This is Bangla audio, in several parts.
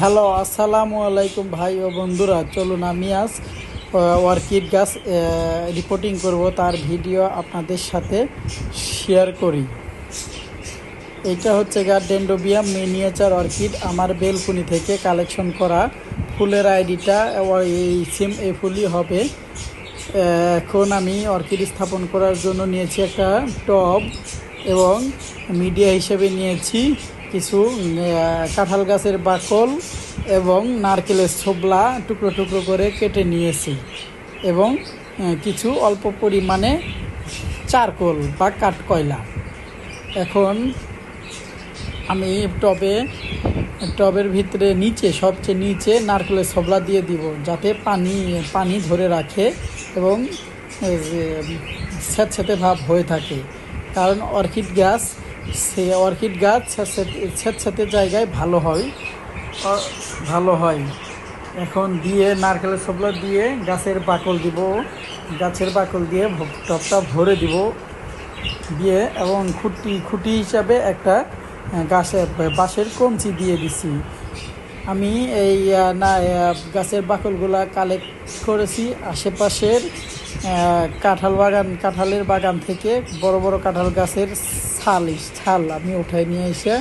হ্যালো, আসসালামু আলাইকুম ভাই ও বন্ধুরা। চলুন আমি আজ অর্কিড গাছ রিপোর্টিং করব, তার ভিডিও আপনাদের সাথে শেয়ার করি। এটা হচ্ছে গার্ডেন্ডোবিয়াম মিনিয়েচার অর্কিড আমার বেলকুনি থেকে কালেকশন করা। ফুলের আইডিটা এই সিম এই ফুলই হবে। এখন আমি অর্কিড স্থাপন করার জন্য নিয়েছি একটা টব এবং মিডিয়া হিসেবে নিয়েছি। কিছু কাঁঠাল গাছের বাকল এবং নারকেলের ছোবলা টুকরো টুকরো করে কেটে নিয়েছি এবং কিছু অল্প পরিমাণে চারকোল বা কাঠকয়লা। এখন আমি টবে, টবের ভিতরে নিচে, সবচেয়ে নিচে নারকেলের সবলা দিয়ে দিব যাতে পানি পানি ধরে রাখে এবং স্যাঁতস্যাঁতে ভাব হয়ে থাকে। কারণ অর্কিড গাছ সে অর্কিড গাছ স্যাঁতস্যাঁতে জায়গায় ভালো হয়। ভালো হয়। এখন দিয়ে নারকেলের সবলা দিয়ে গাছের বাকল দিব। গাছের বাকল দিয়ে টপটা ভরে দিব। দিয়ে এবং খুঁটি খুঁটি হিসাবে একটা গাছের, বাঁশের কঞ্চি দিয়ে দিছি। আমি এই না গাছের বাকলগুলা কালেক্ট করেছি আশেপাশের কাঁঠাল বাগান, কাঁঠালের বাগান থেকে বড় বড় কাঁঠাল গাছের ছাল ছাল আমি উঠাই নিয়ে এসে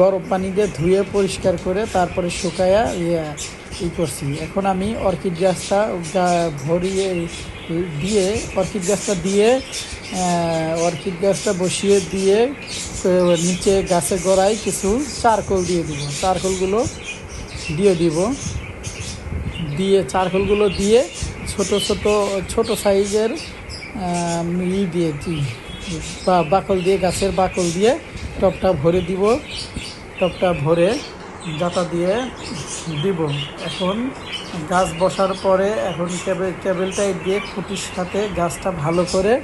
গরম পানি দিয়ে ধুয়ে পরিষ্কার করে তারপরে শুকায়া ইয়ে ই করছি। এখন আমি অর্কিড গাছটা ভরিয়ে দিয়ে অর্কিড গাছটা দিয়ে অর্কিড গাছটা বসিয়ে দিয়ে নিচে গাছের গোড়ায় কিছু চারকোল দিয়ে দিব। চারকোলগুলো দিয়ে দিব। দিয়ে চারকোলগুলো দিয়ে ছোট ছোট ছোট সাইজের ই দিয়ে দি- বা বাকল দিয়ে, গাছের বাকল দিয়ে টপটা ভরে দিব। টপটা ভরে জাতা দিয়ে দিব। এখন গাছ বসার পরে এখন কেবল কেবলটাই দিয়ে খুঁটির সাথে গাছটা ভালো করে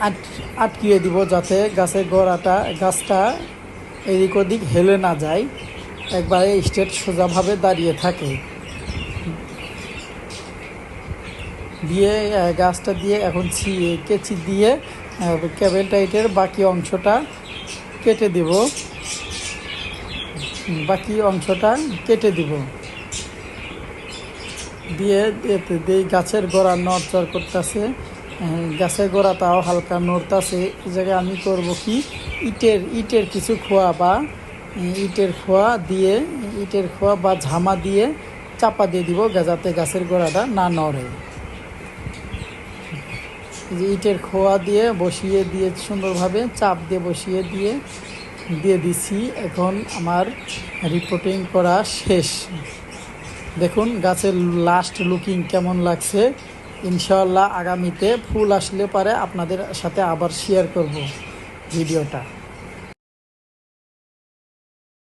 আট, আটকিয়ে দিব যাতে গাছের গোড়াটা, গাছটা এদিক ওদিক হেলে না যায়। একবারে স্টেট সোজাভাবে দাঁড়িয়ে থাকে। দিয়ে গাছটা দিয়ে, এখন ছি- কেচি দিয়ে কেবল টাইটের বাকি অংশটা কেটে দিব। বাকি অংশটা কেটে দিব। দিয়ে দিয়ে গাছের গোড়া নড়চড় করতেছে। গাছের গোড়া তাও হালকা নড়তাছে। এই জায়গায় আমি করব কি? ইটের ইটের কিছু খোয়া বা ইটের খোয়া দিয়ে, ইটের খোয়া বা ঝামা দিয়ে চাপা দিয়ে দিব যাতে গাছের গোড়াটা না নড়ে। এই যে ইটের খোয়া দিয়ে বসিয়ে দিয়ে সুন্দরভাবে চাপ দিয়ে বসিয়ে দিয়ে দিয়ে দিছি। এখন আমার রিপোর্টিং করা শেষ। দেখুন, গাছের লাস্ট লুকিং কেমন লাগছে। ইনশাল্লাহ আগামীতে ফুল আসলে পারে। আপনাদের সাথে আবার শেয়ার করব ভিডিওটা।